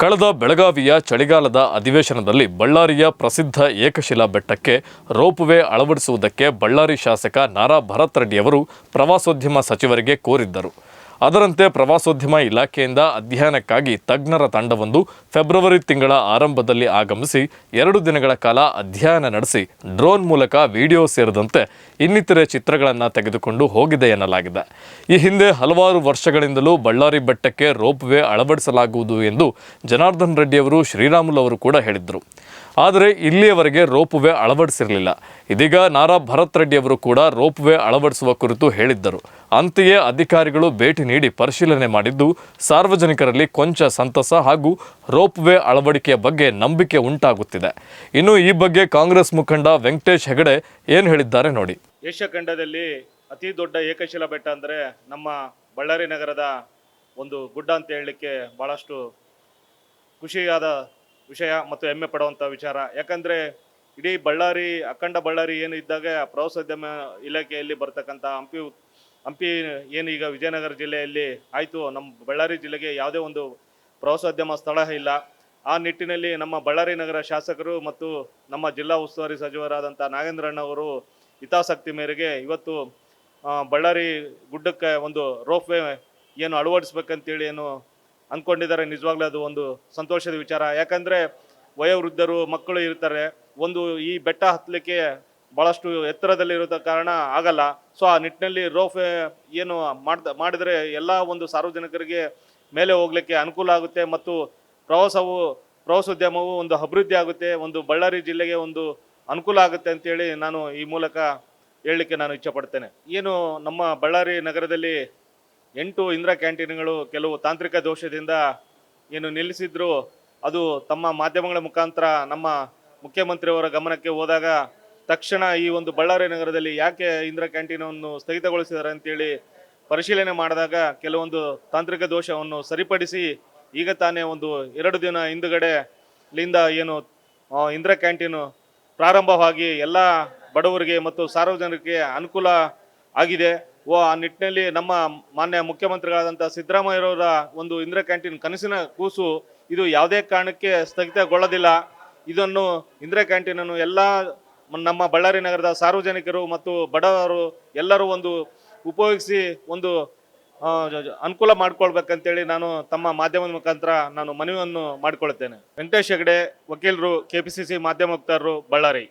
ಕಳೆದ ಬೆಳಗಾವಿಯ ಚಳಿಗಾಲದ ಅಧಿವೇಶನದಲ್ಲಿ ಬಳ್ಳಾರಿಯ ಪ್ರಸಿದ್ಧ ಏಕಶಿಲಾ ಬೆಟ್ಟಕ್ಕೆ ರೋಪ್ವೇ ಅಳವಡಿಸುವುದಕ್ಕೆ ಬಳ್ಳಾರಿ ಶಾಸಕ ನಾರಾ ಭರತ್ ರೆಡ್ಡಿಯವರು ಪ್ರವಾಸೋದ್ಯಮ ಸಚಿವರಿಗೆ ಕೋರಿದ್ದರು. ಅದರಂತೆ ಪ್ರವಾಸೋದ್ಯಮ ಇಲಾಖೆಯಿಂದ ಅಧ್ಯಯನಕ್ಕಾಗಿ ತಜ್ಞರ ತಂಡವೊಂದು ಫೆಬ್ರವರಿ ತಿಂಗಳ ಆರಂಭದಲ್ಲಿ ಆಗಮಿಸಿ ಎರಡು ದಿನಗಳ ಕಾಲ ಅಧ್ಯಯನ ನಡೆಸಿ ಡ್ರೋನ್ ಮೂಲಕ ವಿಡಿಯೋ ಸೇರಿದಂತೆ ಇನ್ನಿತರೆ ಚಿತ್ರಗಳನ್ನು ತೆಗೆದುಕೊಂಡು ಹೋಗಿದೆ ಎನ್ನಲಾಗಿದೆ. ಈ ಹಿಂದೆ ಹಲವಾರು ವರ್ಷಗಳಿಂದಲೂ ಬಳ್ಳಾರಿ ಬೆಟ್ಟಕ್ಕೆ ರೋಪ್ವೇ ಅಳವಡಿಸಲಾಗುವುದು ಎಂದು ಜನಾರ್ದನ್ ರೆಡ್ಡಿಯವರು ಶ್ರೀರಾಮುಲು ಅವರು ಕೂಡ ಹೇಳಿದ್ದರು ಆದರೆ ಇಲ್ಲಿಯವರೆಗೆ ರೋಪ್ವೇ ಅಳವಡಿಸಿರಲಿಲ್ಲ. ಇದೀಗ ನಾರಾ ಭರತ್ ರೆಡ್ಡಿಯವರು ಕೂಡ ಕೂಡ ರೋಪ್ವೇ ಅಳವಡಿಸುವ ಕುರಿತು ಹೇಳಿದ್ದರು. ಅಂತೆಯೇ ಅಧಿಕಾರಿಗಳು ಭೇಟಿ ನೀಡಿ ಪರಿಶೀಲನೆ ಮಾಡಿದ್ದು ಸಾರ್ವಜನಿಕರಲ್ಲಿ ಕೊಂಚ ಸಂತಸ ಹಾಗೂ ರೋಪ್ವೇ ಅಳವಡಿಕೆಯ ಬಗ್ಗೆ ನಂಬಿಕೆ ಉಂಟಾಗುತ್ತಿದೆ. ಇನ್ನು ಈ ಬಗ್ಗೆ ಕಾಂಗ್ರೆಸ್ ಮುಖಂಡ ವೆಂಕಟೇಶ್ ಹೆಗಡೆ ಏನು ಹೇಳಿದ್ದಾರೆ ನೋಡಿ. ಏಷ್ಯಾ ಖಂಡದಲ್ಲಿ ಅತಿ ದೊಡ್ಡ ಏಕಶಿಲಾ ಬೆಟ್ಟ ಅಂದರೆ ನಮ್ಮ ಬಳ್ಳಾರಿ ನಗರದ ಒಂದು ಗುಡ್ಡ ಅಂತ ಹೇಳಲಿಕ್ಕೆ ಭಾಳಷ್ಟು ಖುಷಿಯಾದ ವಿಷಯ ಮತ್ತು ಹೆಮ್ಮೆ ಪಡುವಂಥ ವಿಚಾರ. ಯಾಕಂದರೆ ಇಡೀ ಬಳ್ಳಾರಿ, ಅಖಂಡ ಬಳ್ಳಾರಿ ಏನು ಇದ್ದಾಗ ಪ್ರವಾಸೋದ್ಯಮ ಇಲಾಖೆಯಲ್ಲಿ ಬರ್ತಕ್ಕಂಥ ಹಂಪಿ ಹಂಪಿ ಏನು ಈಗ ವಿಜಯನಗರ ಜಿಲ್ಲೆಯಲ್ಲಿ ಆಯಿತು ನಮ್ಮ ಬಳ್ಳಾರಿ ಜಿಲ್ಲೆಗೆ ಯಾವುದೇ ಒಂದು ಪ್ರವಾಸೋದ್ಯಮ ಸ್ಥಳ ಇಲ್ಲ. ಆ ನಿಟ್ಟಿನಲ್ಲಿ ನಮ್ಮ ಬಳ್ಳಾರಿ ನಗರ ಶಾಸಕರು ಮತ್ತು ನಮ್ಮ ಜಿಲ್ಲಾ ಉಸ್ತುವಾರಿ ಸಚಿವರಾದಂಥ ನಾಗೇಂದ್ರಣ್ಣ ಅವರು ಹಿತಾಸಕ್ತಿ ಮೇರೆಗೆ ಇವತ್ತು ಬಳ್ಳಾರಿ ಗುಡ್ಡಕ್ಕೆ ಒಂದು ರೋಪ್ ವೇ ಏನು ಅಳವಡಿಸ್ಬೇಕಂತೇಳಿ ಏನು ಅಂದ್ಕೊಂಡಿದ್ದಾರೆ ನಿಜವಾಗ್ಲೂ ಅದು ಒಂದು ಸಂತೋಷದ ವಿಚಾರ. ಯಾಕಂದರೆ ವಯೋವೃದ್ಧರು, ಮಕ್ಕಳು ಇರ್ತಾರೆ. ಒಂದು ಈ ಬೆಟ್ಟ ಹತ್ತಲಿಕ್ಕೆ ಭಾಳಷ್ಟು ಎತ್ತರದಲ್ಲಿರೋದ ಕಾರಣ ಆಗಲ್ಲ. ಸೊ ಆ ನಿಟ್ಟಿನಲ್ಲಿ ರೋಫ್ ಏನು ಮಾಡ್ದ ಮಾಡಿದರೆ ಎಲ್ಲ ಒಂದು ಸಾರ್ವಜನಿಕರಿಗೆ ಮೇಲೆ ಹೋಗ್ಲಿಕ್ಕೆ ಅನುಕೂಲ ಆಗುತ್ತೆ ಮತ್ತು ಪ್ರವಾಸವು, ಪ್ರವಾಸೋದ್ಯಮವು ಒಂದು ಅಭಿವೃದ್ಧಿ ಆಗುತ್ತೆ, ಒಂದು ಬಳ್ಳಾರಿ ಜಿಲ್ಲೆಗೆ ಒಂದು ಅನುಕೂಲ ಆಗುತ್ತೆ ಅಂತೇಳಿ ನಾನು ಈ ಮೂಲಕ ಹೇಳಲಿಕ್ಕೆ ನಾನು ಇಚ್ಛಪಡ್ತೇನೆ. ಏನು ನಮ್ಮ ಬಳ್ಳಾರಿ ನಗರದಲ್ಲಿ ಎಂಟು ಇಂದಿರಾ ಕ್ಯಾಂಟೀನ್ಗಳು ಕೆಲವು ತಾಂತ್ರಿಕ ದೋಷದಿಂದ ಏನು ನಿಲ್ಲಿಸಿದ್ರು, ಅದು ತಮ್ಮ ಮಾಧ್ಯಮಗಳ ಮುಖಾಂತರ ನಮ್ಮ ಮುಖ್ಯಮಂತ್ರಿಯವರ ಗಮನಕ್ಕೆ ಹೋದಾಗ ತಕ್ಷಣ ಈ ಒಂದು ಬಳ್ಳಾರಿ ನಗರದಲ್ಲಿ ಯಾಕೆ ಇಂದಿರಾ ಕ್ಯಾಂಟೀನನ್ನು ಸ್ಥಗಿತಗೊಳಿಸಿದ್ದಾರೆ ಅಂತೇಳಿ ಪರಿಶೀಲನೆ ಮಾಡಿದಾಗ ಕೆಲವೊಂದು ತಾಂತ್ರಿಕ ದೋಷವನ್ನು ಸರಿಪಡಿಸಿ ಈಗ ತಾನೇ ಒಂದು ಎರಡು ದಿನ ಹಿಂದುಗಡೆ ಲಿಂದ ಏನು ಇಂದ್ರ ಕ್ಯಾಂಟೀನು ಪ್ರಾರಂಭವಾಗಿ ಎಲ್ಲ ಬಡವರಿಗೆ ಮತ್ತು ಸಾರ್ವಜನಿಕರಿಗೆ ಅನುಕೂಲ ಆಗಿದೆ. ಓ, ಆ ನಿಟ್ಟಿನಲ್ಲಿ ನಮ್ಮ ಮಾನ್ಯ ಮುಖ್ಯಮಂತ್ರಿಗಳಾದಂಥ ಸಿದ್ದರಾಮಯ್ಯರವರ ಒಂದು ಇಂದಿರಾ ಕ್ಯಾಂಟೀನ್ ಕನಸಿನ ಕೂಸು ಇದು ಯಾವುದೇ ಕಾರಣಕ್ಕೆ ಸ್ಥಗಿತಗೊಳ್ಳೋದಿಲ್ಲ. ಇದನ್ನು ಇಂದಿರಾ ಕ್ಯಾಂಟೀನನ್ನು ಎಲ್ಲ ನಮ್ಮ ಬಳ್ಳಾರಿ ನಗರದ ಸಾರ್ವಜನಿಕರು ಮತ್ತು ಬಡವರು ಎಲ್ಲರೂ ಒಂದು ಉಪಯೋಗಿಸಿ ಒಂದು ಅನುಕೂಲ ಮಾಡ್ಕೊಳ್ಬೇಕಂತೇಳಿ ನಾನು ತಮ್ಮ ಮಾಧ್ಯಮದ ಮುಖಾಂತರ ನಾನು ಮನವಿಯನ್ನು ಮಾಡಿಕೊಳ್ಳುತ್ತೇನೆ ವೆಂಕಟೇಶ್ ಹೆಗಡೆ, ವಕೀಲರು ಕೆ ಪಿ ಸಿ ಮಾಧ್ಯಮ ವಕ್ತಾರರು ಬಳ್ಳಾರಿ.